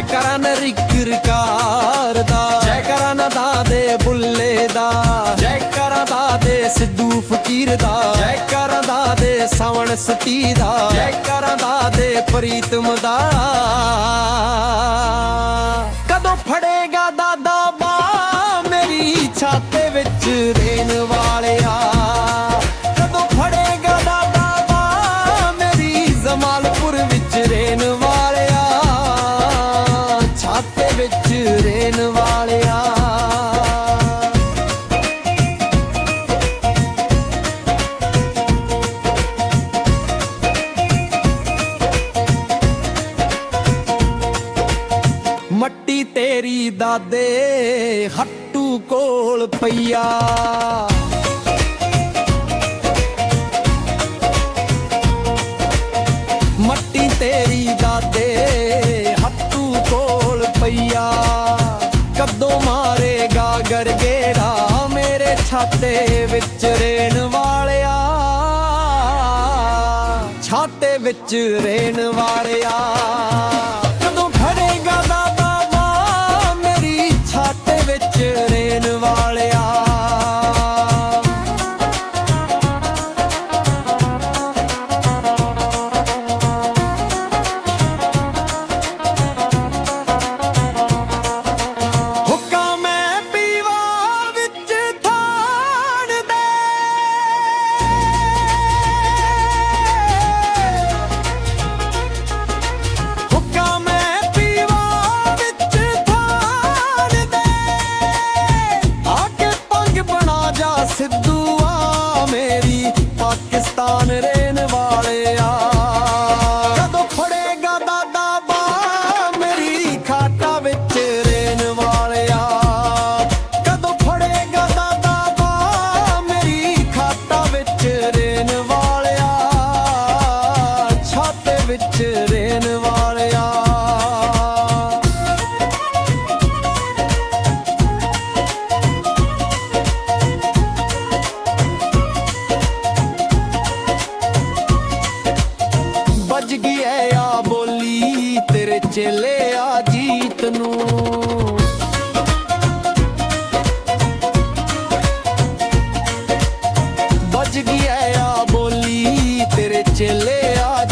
ਕਰਾਂ ਨਰਿਕਰਕਾਰ ਦਾ ਜੈ ਕਰਾਂ ਨਦਾ ਦੇ ਬੁੱਲੇ ਦਾ ਜੈ ਕਰਾਂ ਦੇ ਸਿੱਧੂ ਫਕੀਰ ਦਾ ਜੈ ਕਰਾਂ ਦਾ ਦੇ ਸਾਵਣ ਸਤੀ ਦਾ ਜੈ ਕਰਾਂ ਪ੍ਰੀਤਮ ਦਾ। ਕਦੋਂ ਫੜੇਗਾ ਵਾਲਿਆ। ਮੱਟੀ ਤੇਰੀ ਦਾਦੇ ਹੱਟੂ ਕੋਲ ਪਈਆ। ਛਾਤੇ ਵਿੱਚ ਰੇਣ ਵਾਲਿਆ ਛਾਤੇ ਵਿੱਚ ਰੇਣ ਵਾਲਿਆ। ਨੂੰ।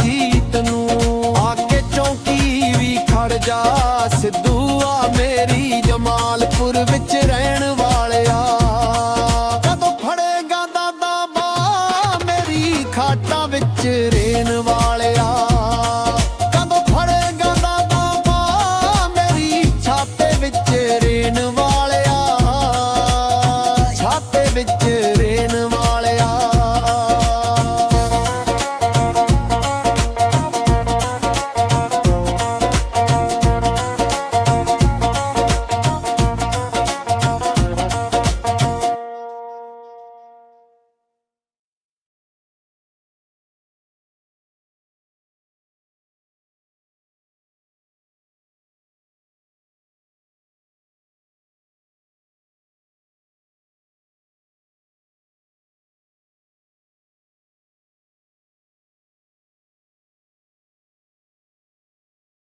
ਜੀਤ ਨੂੰ ਆ ਕੇ ਚੌਂਕੀ ਵੀ ਖੜ ਜਾ ਸਿੱਧੂ ਆ ਮੇਰੀ ਜਮਾਲਪੁਰ ਵਿੱਚ ਰਹਿਣ ਵਾਲਿਆ। ਕਦੋਂ ਫੜੇਗਾ ਦਾਦਾ ਬਾ ਮੇਰੀ ਖਾਟਾਂ ਵਿੱਚ